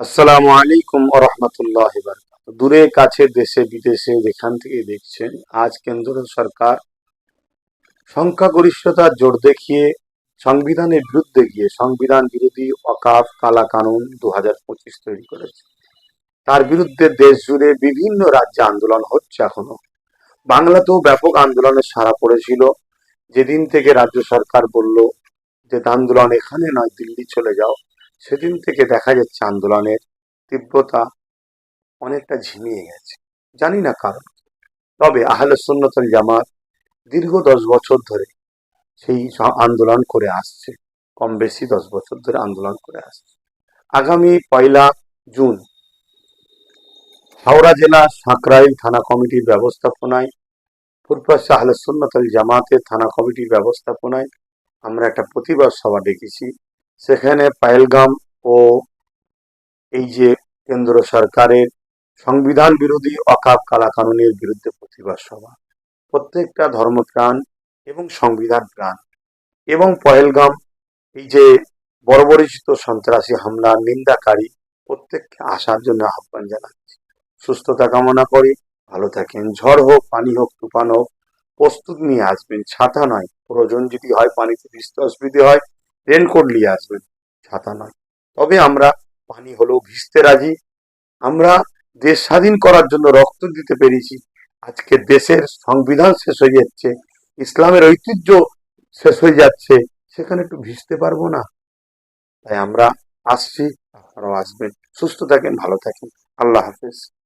আসসালামু আলাইকুম রহমতুল্লাহ দূরে, কাছে, দেশে, বিদেশে যেখান থেকে দেখছেন, আজ কেন্দ্র সরকার সংখ্যাগরিষ্ঠতার জোর দেখিয়ে, সংবিধানের বিরুদ্ধে গিয়ে সংবিধান বিরোধী অকাফ কালা কানুন দু হাজার পঁচিশ তৈরি করেছে। তার বিরুদ্ধে দেশ জুড়ে বিভিন্ন রাজ্যে আন্দোলন হচ্ছে এখনও। বাংলাতেও ব্যাপক আন্দোলনের সাড়া পড়েছিল। যেদিন থেকে রাজ্য সরকার বলল যে, আন্দোলন এখানে নয়, দিল্লি চলে যাও। সেদিন থেকে দেখা যাচ্ছে আন্দোলনের তীব্রতা অনেকটা ঝিমিয়ে গেছে। জানি না কারণ। তবে আহলে সুন্নতুল জামাত দীর্ঘ দশ বছর ধরে সেই আন্দোলন করে আসছে। কম বেশি দশ বছর ধরে আন্দোলন করে আসছে। আগামী পয়লা জুন হাওড়া জেলা সাঁকরাইল থানা কমিটির ব্যবস্থাপনায় ফুরফাস আহলে সুন্নতুল জামাতের থানা কমিটির ব্যবস্থাপনায় আমরা একটা প্রতিবাদ সভা ডেকেছি। সেখানে পায়েলগাম ও এই যে কেন্দ্র সরকারের সংবিধান বিরোধী অকাপ কালা কানুনের বিরুদ্ধে প্রতিবাদ সভা। প্রত্যেকটা ধর্মপ্রাণ এবং সংবিধান প্রাণ। এবং পহেলগাম এই যে বর্বরিচিত সন্ত্রাসী হামলার নিন্দাকারী প্রত্যেককে আসার জন্য আহ্বান জানাচ্ছি। সুস্থতা কামনা করি, ভালো থাকেন, ঝড় হোক, পানি হোক, তুফান হোক, প্রস্তুত নিয়ে আসবেন, ছাতা নয়, প্রয়োজন যদি হয় পানিতে ভিজতে অসুবিধে হয় রেনকোট নিয়ে আসবেন ছাতা নয়। তবে আমরা পানি হলেও ভিজতে রাজি। আমরা দেশ স্বাধীন করার জন্য রক্ত দিতে পেরেছি। আজকে দেশের সংবিধান শেষ হয়ে যাচ্ছে। ইসলামের ঐতিহ্য শেষ হয়ে যাচ্ছে। সেখানে একটু ভিজতে পারব না। তাই আমরা আসছি। আপনারাও আসবেন। সুস্থ থাকেন, ভালো থাকেন। আল্লাহ হাফেজ।